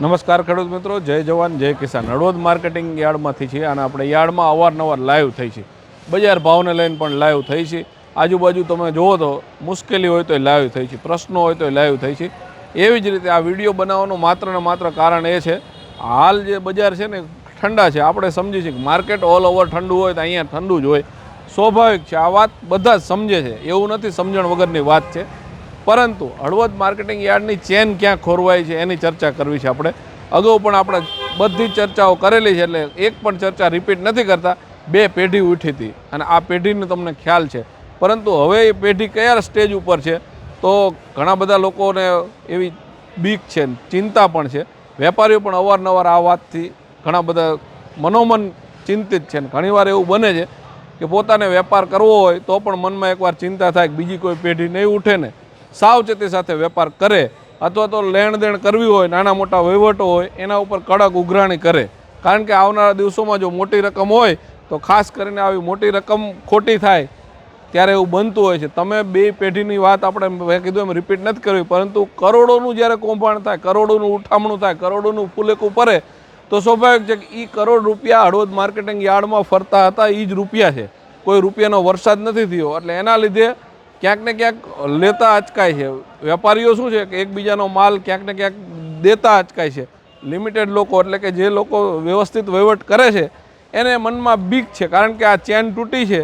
નમસ્કાર ખેડૂત મિત્રો, જય જવાન, જય કિસાન. હળવદ માર્કેટિંગ યાર્ડમાંથી છીએ અને આપણે યાર્ડમાં અવારનવાર લાઈવ થઈ છે. બજાર ભાવને લઈને પણ લાઈવ થઈ છે. આજુબાજુ તમે જુઓ તો મુશ્કેલી હોય તો લાઈવ થઈ છે. પ્રશ્નો હોય તો લાઈવ થઈ છે. એવી જ રીતે આ વીડિયો બનાવવાનું માત્ર ને માત્ર કારણ એ છે, હાલ જે બજાર છે ને ઠંડા છે. આપણે સમજી છીએ માર્કેટ ઓલ ઓવર ઠંડુ હોય તો અહીંયા ઠંડુ જ હોય. સ્વાભાવિક છે, આ વાત બધા જ સમજે છે. એવું નથી સમજણ વગરની વાત છે. પરંતુ હળવદ માર્કેટિંગ યાર્ડની ચેન ક્યાં ખોરવાય છે એની ચર્ચા કરવી છે આપણે. અગાઉ પણ આપણે બધી ચર્ચાઓ કરેલી છે એટલે એક પણ ચર્ચા રિપીટ નથી કરતા. બે પેઢી ઉઠી હતી અને આ પેઢીનો તમને ખ્યાલ છે. પરંતુ હવે એ પેઢી કયા સ્ટેજ ઉપર છે? તો ઘણા બધા લોકોને એવી બીક છે, ચિંતા પણ છે. વેપારીઓ પણ અવારનવાર આ વાતથી ઘણા બધા મનોમન ચિંતિત છે. ને ઘણીવાર એવું બને છે કે પોતાને વેપાર કરવો હોય તો પણ મનમાં એકવાર ચિંતા થાય કે બીજી કોઈ પેઢી નહીં ઉઠે ને. સાવચેતી સાથે વેપાર કરે અથવા તો લેણ દેણ કરવી હોય, નાના મોટા વહીવટો હોય, એના ઉપર કડક ઉઘરાણી કરે. કારણ કે આવનારા દિવસોમાં જો મોટી રકમ હોય, તો ખાસ કરીને આવી મોટી રકમ ખોટી થાય, ત્યારે એવું બનતું હોય છે. તમે બે પેઢીની વાત આપણે મેં કીધું એમ રિપીટ નથી કરવી, પરંતુ કરોડોનું જ્યારે કૌભાંડ થાય, કરોડોનું ઉઠામણું થાય, કરોડોનું ફૂલેકું પડે તો સ્વાભાવિક છે કે એ કરોડ રૂપિયા હળવદ માર્કેટિંગ યાર્ડમાં ફરતા હતા એ જ રૂપિયા છે. કોઈ રૂપિયાનો વરસાદ નથી થયો, એટલે એના લીધે ક્યાંક ને ક્યાંક લેતા અચકાય છે. વેપારીઓ શું છે કે એકબીજાનો માલ ક્યાંક ને ક્યાંક દેતા અચકાય છે. લિમિટેડ લોકો, એટલે કે જે લોકો વ્યવસ્થિત વહીવટ કરે છે, એને મનમાં બીક છે, કારણ કે આ ચેન તૂટી છે.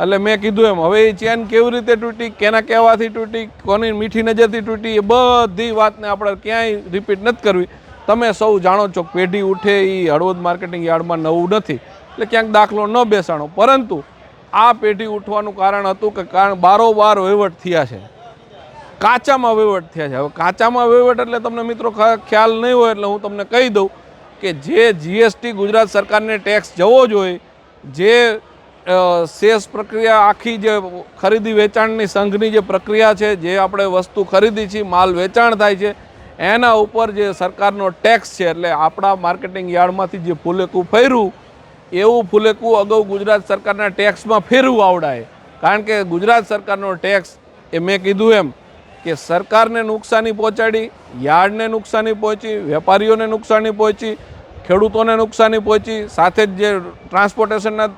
એટલે મેં કીધું એમ, હવે એ ચેન કેવી રીતે તૂટી, કેના કહેવાથી તૂટી, કોની મીઠી નજરથી તૂટી, એ બધી વાતને આપણે ક્યાંય રિપીટ નથી કરવી. તમે સૌ જાણો છો પેઢી ઉઠે એ હળવદ માર્કેટિંગ યાર્ડમાં નવું નથી. એટલે ક્યાંક દાખલો ન બેસાણો પરંતુ આ પેઢી ઉઠવાનું કારણ હતું કે કારણ બારોબાર વહીવટ થયા છે. કાચામાં વહીવટ થયા છે. હવે કાચામાં વહીવટ એટલે તમને મિત્રો ખ્યાલ નહીં હોય એટલે હું તમને કહી દઉં કે જે જીએસટી ગુજરાત સરકારને ટેક્સ જવો જોઈએ, જે શેષ પ્રક્રિયા આખી જે ખરીદી વેચાણની સંઘની જે પ્રક્રિયા છે, જે આપણે વસ્તુ ખરીદી છીએ, માલ વેચાણ થાય છે, એના ઉપર જે સરકારનો ટેક્સ છે એટલે આપણા માર્કેટિંગ યાર્ડમાંથી જે ફૂલેકું ફર્યું એવું ફૂલેકવું અગાઉ ગુજરાત સરકારના ટેક્સમાં ફેરવું આવડાય. કારણ કે ગુજરાત સરકારનો ટેક્સ, એ મેં કીધું એમ, કે સરકારને નુકસાની પહોંચાડી, યાર્ડને નુકસાની પહોંચી, વેપારીઓને નુકસાની પહોંચી, ખેડૂતોને નુકસાની પહોંચી, સાથે જ જે ટ્રાન્સપોર્ટેશનના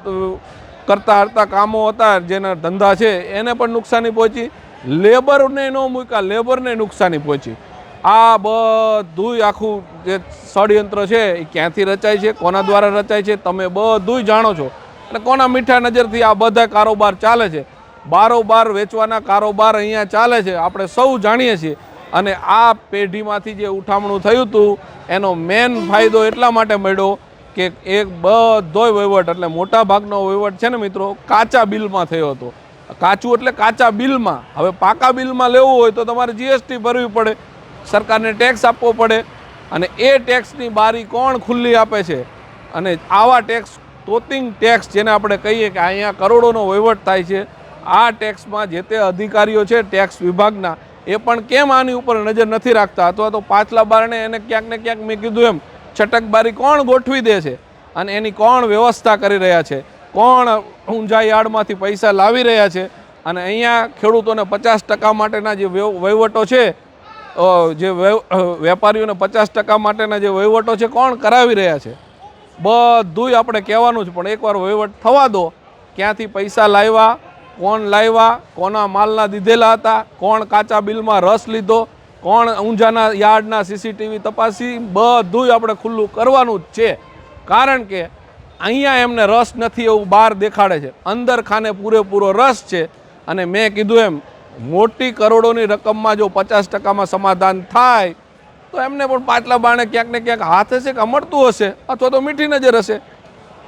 કરતા હરતા કામો હતા, જેના ધંધા છે, એને પણ નુકસાની પહોંચી. લેબરને ન મૂક્યા, લેબરને નુકસાની પહોંચી. આ બધુંય આખું જે ષડયંત્ર છે એ ક્યાંથી રચાય છે, કોના દ્વારા રચાય છે, તમે બધુંય જાણો છો. અને કોના મીઠા નજરથી આ બધા કારોબાર ચાલે છે? બારોબાર વેચવાના કારોબાર અહીંયા ચાલે છે, આપણે સૌ જાણીએ છીએ. અને આ પેઢીમાંથી જે ઉઠામણું થયું હતું એનો મેન ફાયદો એટલા માટે મળ્યો કે એક બધોય વહીવટ, એટલે મોટા ભાગનો વહીવટ છે ને મિત્રો, કાચા બિલમાં થયો હતો. કાચું એટલે કાચા બિલમાં. હવે પાકા બિલમાં લેવું હોય તો તમારે જીએસટી ભરવી પડે. સરકારને ટેક્સ આપવો પડે અને એ ટેક્સની બારી કોણ ખુલ્લી આપે છે? અને આવા ટેક્સ તોતિંગ ટેક્સ જેને આપણે કહીએ કે અહીંયા કરોડોનો વહીવટ થાય છે, આ ટેક્સમાં જે તે અધિકારીઓ છે ટેક્સ વિભાગના, એ પણ કેમ આની ઉપર નજર નથી રાખતા? અથવા તો પાછલા બારણે એને ક્યાંક ને ક્યાંક મેં કીધું એમ છટકબારી કોણ ગોઠવી દે છે? અને એની કોણ વ્યવસ્થા કરી રહ્યા છે? કોણ ઊંઝા યાર્ડમાંથી પૈસા લાવી રહ્યા છે? અને અહીંયા ખેડૂતોને પચાસ ટકા માટેના જે વહીવટો છે જે વેપારીઓને પચાસ ટકા માટેના જે વહીવટો છે, કોણ કરાવી રહ્યા છે? બધુંય આપણે કહેવાનું છે, પણ એકવાર વહીવટ થવા દો. ક્યાંથી પૈસા લાવ્યા, કોણ લાવ્યા, કોના માલના દીધેલા હતા, કોણ કાચા બિલમાં રસ લીધો, કોણ ઊંઝાના યાર્ડના સીસીટીવી તપાસી, બધુંય આપણે ખુલ્લું કરવાનું જ છે. કારણ કે અહીંયા એમને રસ નથી એવું બહાર દેખાડે છે. અંદર ખાને પૂરેપૂરો રસ છે. અને મેં કીધું એમ મોટી કરોડોની રકમમાં જો પચાસ ટકામાં સમાધાન થાય, તો એમને પણ પાટલા બાણે ક્યાંક ને ક્યાંક હાથ હશે કે મળતું હશે અથવા તો મીઠી નજર હશે.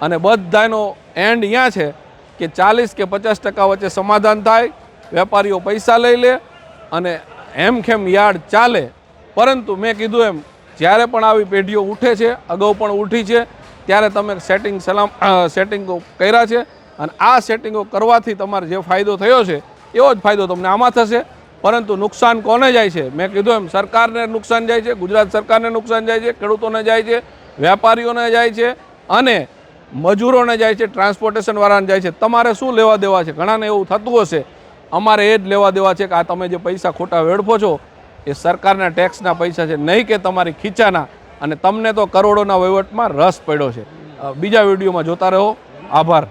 અને બધાનો એન્ડ અહીંયા છે કે ચાલીસ કે પચાસ ટકા વચ્ચે સમાધાન થાય, વેપારીઓ પૈસા લઈ લે અને હેમખેમ યાર્ડ ચાલે. પરંતુ મેં કીધું એમ, જ્યારે પણ આવી પેઢીઓ ઉઠે છે, અગાઉ પણ ઉઠી છે, ત્યારે તમે સેટિંગ સલામ સેટિંગો કર્યા છે. અને આ સેટિંગો કરવાથી તમારે જે ફાયદો થયો છે એવો જ ફાયદો તમને આમાં થશે. પરંતુ નુકસાન કોને જાય છે? મેં કીધું એમ, સરકારને નુકસાન જાય છે, ગુજરાત સરકારને નુકસાન જાય છે, ખેડૂતોને જાય છે, વેપારીઓને જાય છે અને મજૂરોને જાય છે ટ્રાન્સપોર્ટેશનવાળાને જાય છે. તમારે શું લેવા દેવા છે? ઘણાને એવું થતું હશે. અમારે એ જ લેવા દેવા છે કે આ તમે જે પૈસા ખોટા વેડફો છો, એ સરકારના ટેક્સના પૈસા છે, નહીં કે તમારી ખીચાના. અને તમને તો કરોડોના વહીવટમાં રસ પડ્યો છે. બીજા વિડીયોમાં જોતા રહો. આભાર.